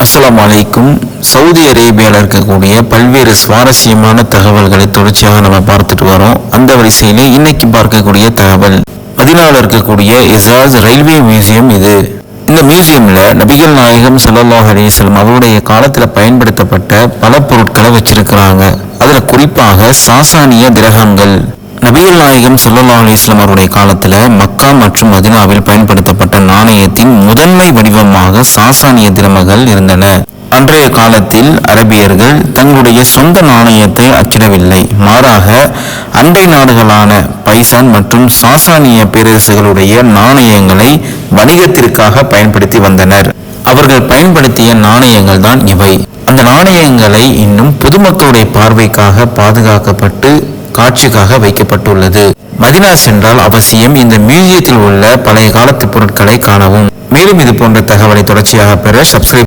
அஸ்லாம் அலைக்கும். சவுதி அரேபியாவில் இருக்கக்கூடிய பல்வேறு சுவாரஸ்யமான தகவல்களை தொடர்ச்சியாக நம்ம பார்த்துட்டு வரோம். அந்த வரிசையிலே இன்னைக்கு பார்க்கக்கூடிய தகவல் மதினாவில் இருக்கக்கூடிய இசாஸ் ரயில்வே மியூசியம் இது. இந்த மியூசியம்ல நபிகள் நாயகம் சல்லாஹ் அலைஹி அவருடைய காலத்துல பயன்படுத்தப்பட்ட பல பொருட்களை வச்சிருக்கிறாங்க. அதுல குறிப்பாக சாசானிய கிரகங்கள் நபிகள் நாயகம் சல்லா அலிஸ்லாம் அவருடைய காலத்துல மக்கா மற்றும் மதினாவில் பயன்படுத்தப்பட்ட நாணயத்தின் முதன்மை வடிவமாக சாசானிய திறமைகள் இருந்தன. அன்றைய காலத்தில் அரபியர்கள் தங்களுடைய சொந்த நாணயத்தை அச்சிடவில்லை. மாறாக அண்டை நாடுகளான பைசான் மற்றும் சாசானிய பேரரசுகளுடைய நாணயங்களை வணிகத்திற்காக பயன்படுத்தி வந்தனர். அவர்கள் பயன்படுத்திய நாணயங்கள் தான் இவை. அந்த நாணயங்களை இன்னும் பொதுமக்களுடைய பார்வைக்காக பாதுகாக்கப்பட்டு காட்சிக்காக வைக்கப்பட்டுள்ளது. மதினா சென்றால் அவசியம் இந்த மியூசியத்தில் உள்ள பழைய காலத்து பொருட்களை காணவும். மேலும் இது போன்ற தகவலை தொடர்ச்சியாக பெற சப்ஸ்கிரைப்